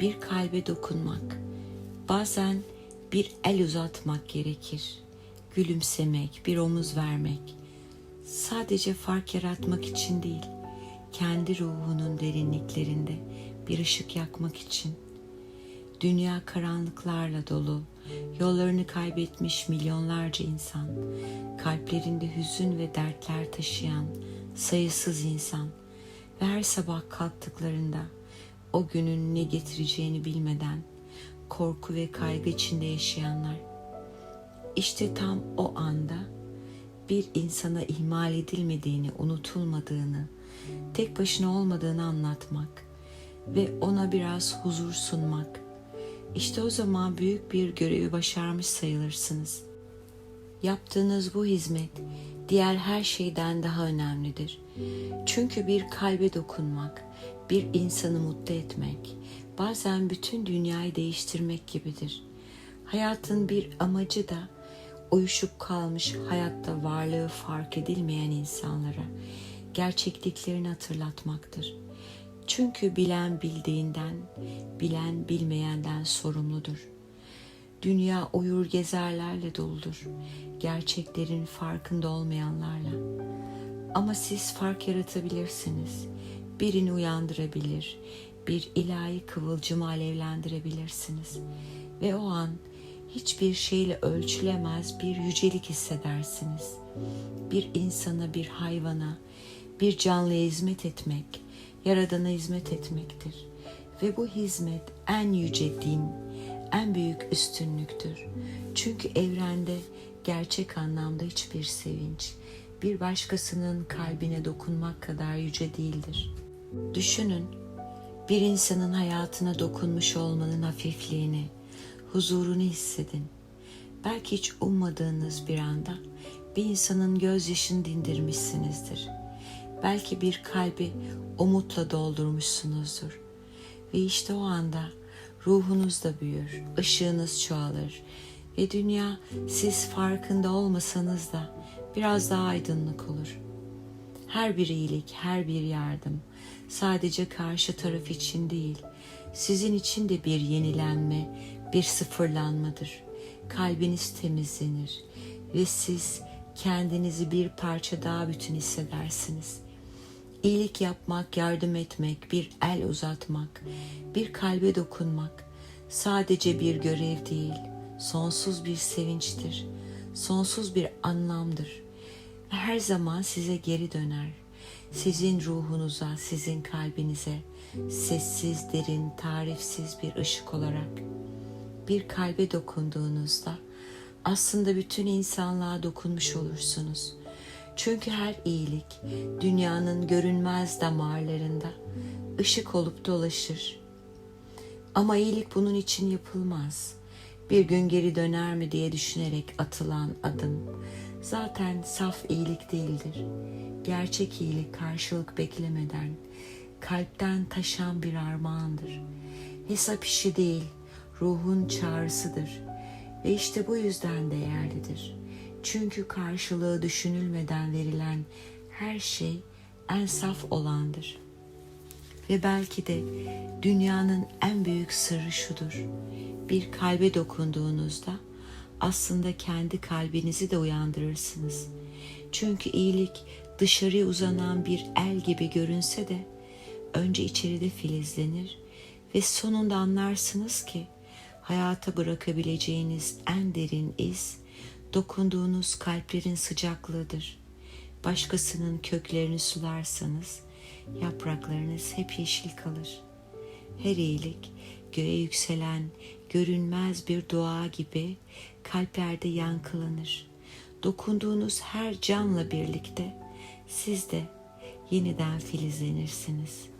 bir kalbe dokunmak, bazen bir el uzatmak gerekir. Gülümsemek, bir omuz vermek. Sadece fark yaratmak için değil, kendi ruhunun derinliklerinde bir ışık yakmak için. Dünya karanlıklarla dolu, yollarını kaybetmiş milyonlarca insan, kalplerinde hüzün ve dertler taşıyan sayısız insan ve her sabah kalktıklarında o günün ne getireceğini bilmeden korku ve kaygı içinde yaşayanlar. İşte tam o anda bir insana ihmal edilmediğini, unutulmadığını, tek başına olmadığını anlatmak ve ona biraz huzur sunmak. İşte o zaman büyük bir görevi başarmış sayılırsınız. Yaptığınız bu hizmet diğer her şeyden daha önemlidir. Çünkü bir kalbe dokunmak, bir insanı mutlu etmek, bazen bütün dünyayı değiştirmek gibidir. Hayatın bir amacı da uyuşup kalmış hayatta varlığı fark edilmeyen insanlara gerçekliklerini hatırlatmaktır. Çünkü bilen bildiğinden, bilen bilmeyenden sorumludur. Dünya uyur gezerlerle doludur. Gerçeklerin farkında olmayanlarla. Ama siz fark yaratabilirsiniz. Birini uyandırabilir, bir ilahi kıvılcımı alevlendirebilirsiniz. Ve o an hiçbir şeyle ölçülemez bir yücelik hissedersiniz. Bir insana, bir hayvana, bir canlıya hizmet etmek, Yaradan'a hizmet etmektir. Ve bu hizmet en yüce din, en büyük üstünlüktür. Çünkü evrende gerçek anlamda hiçbir sevinç, bir başkasının kalbine dokunmak kadar yüce değildir. Düşünün, bir insanın hayatına dokunmuş olmanın hafifliğini, huzurunu hissedin. Belki hiç ummadığınız bir anda bir insanın gözyaşını dindirmişsinizdir. Belki bir kalbi umutla doldurmuşsunuzdur. Ve işte o anda ruhunuz da büyür, ışığınız çoğalır ve dünya siz farkında olmasanız da biraz daha aydınlık olur. Her bir iyilik, her bir yardım sadece karşı taraf için değil, sizin için de bir yenilenme, bir sıfırlanmadır. Kalbiniz temizlenir ve siz kendinizi bir parça daha bütün hissedersiniz. İyilik yapmak, yardım etmek, bir el uzatmak, bir kalbe dokunmak sadece bir görev değil, sonsuz bir sevinçtir, sonsuz bir anlamdır ve her zaman size geri döner. Sizin ruhunuza, sizin kalbinize sessiz, derin, tarifsiz bir ışık olarak bir kalbe dokunduğunuzda aslında bütün insanlığa dokunmuş olursunuz. Çünkü her iyilik dünyanın görünmez damarlarında ışık olup dolaşır. Ama iyilik bunun için yapılmaz. Bir gün geri döner mi diye düşünerek atılan adım zaten saf iyilik değildir. Gerçek iyilik karşılık beklemeden kalpten taşan bir armağandır. Hesap işi değil, ruhun çağrısıdır ve işte bu yüzden değerlidir. Çünkü karşılığı düşünülmeden verilen her şey en saf olandır. Ve belki de dünyanın en büyük sırrı şudur. Bir kalbe dokunduğunuzda aslında kendi kalbinizi de uyandırırsınız. Çünkü iyilik dışarıya uzanan bir el gibi görünse de önce içeride filizlenir ve sonunda anlarsınız ki hayata bırakabileceğiniz en derin iz dokunduğunuz kalplerin sıcaklığıdır. Başkasının köklerini sularsanız yapraklarınız hep yeşil kalır. Her iyilik göğe yükselen görünmez bir dua gibi kalplerde yankılanır. Dokunduğunuz her canla birlikte siz de yeniden filizlenirsiniz.''